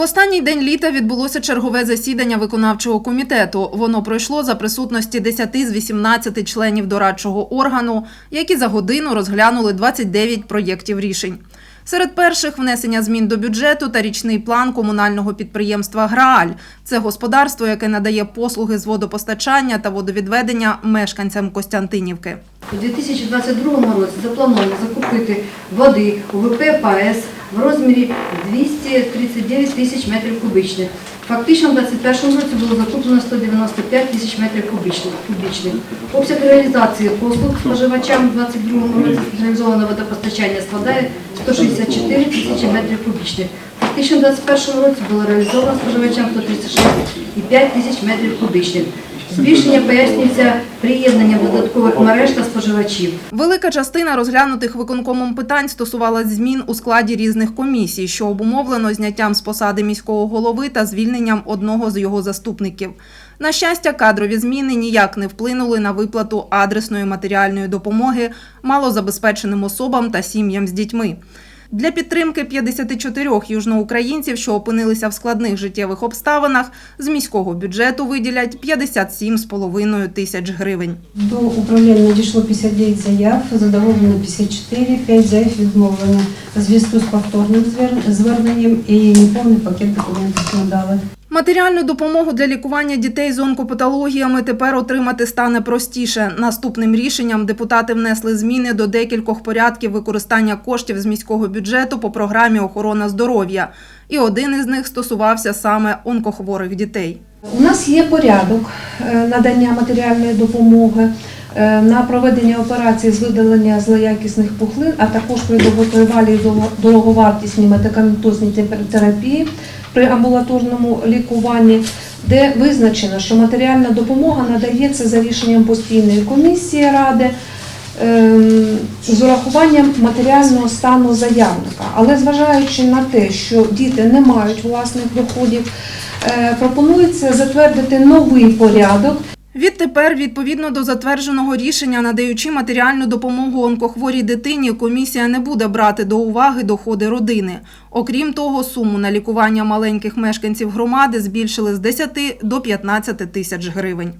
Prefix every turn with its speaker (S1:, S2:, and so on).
S1: В останній день літа відбулося чергове засідання виконавчого комітету. Воно пройшло за присутності 10 з 18 членів дорадчого органу, які за годину розглянули 29 проєктів рішень. Серед перших внесення змін до бюджету та річний план комунального підприємства Грааль. Це господарство, яке надає послуги з водопостачання та водовідведення мешканцям Костянтинівки.
S2: У 2022 році заплановано закупити води у ВП ПАЕС в розмірі 239 тисяч метрів кубічних. Фактично, в 2021 році було закуплено 195 тисяч метрів кубічних. Обсяг реалізації послуг споживачам у 2022 році централізоване водопостачання складає 164 тисячі метрів кубічних. Фактично, в 2021 році було реалізовано споживачам 136,5 тисяч метрів кубічних. Збільшення пояснюється приєднанням додаткових мереж та споживачів.
S1: Велика частина розглянутих виконкомом питань стосувалась змін у складі різних комісій, що обумовлено зняттям з посади міського голови та звільненням одного з його заступників. На щастя, кадрові зміни ніяк не вплинули на виплату адресної матеріальної допомоги малозабезпеченим особам та сім'ям з дітьми. Для підтримки 54 южноукраїнців, що опинилися в складних життєвих обставинах, з міського бюджету виділять 57,5 тисяч гривень.
S3: До управління надійшло 59 заяв, задоволено 54, 5 заяв відмовлено зв'язку з повторним звер- зверненням і неповний пакет документів надали.
S1: Матеріальну допомогу для лікування дітей з онкопатологіями тепер отримати стане простіше. Наступним рішенням депутати внесли зміни до декількох порядків використання коштів з міського бюджету по програмі охорона здоров'я. І один із них стосувався саме онкохворих дітей.
S3: У нас є порядок е, надання матеріальної допомоги е, на проведення операцій з видалення злоякісних пухлин, а також при довготривалій дороговартісній медикаментозній терапії при амбулаторному лікуванні, де визначено, що матеріальна допомога надається за рішенням постійної комісії ради. Ем, З урахуванням матеріального стану заявника, але зважаючи на те, що діти не мають власних доходів, Е, Пропонується затвердити новий порядок.
S1: Відтепер, відповідно до затвердженого рішення, надаючи матеріальну допомогу онкохворій дитині, комісія не буде брати до уваги доходи родини. Окрім того, суму на лікування маленьких мешканців громади збільшили з 10 до 15 тисяч гривень.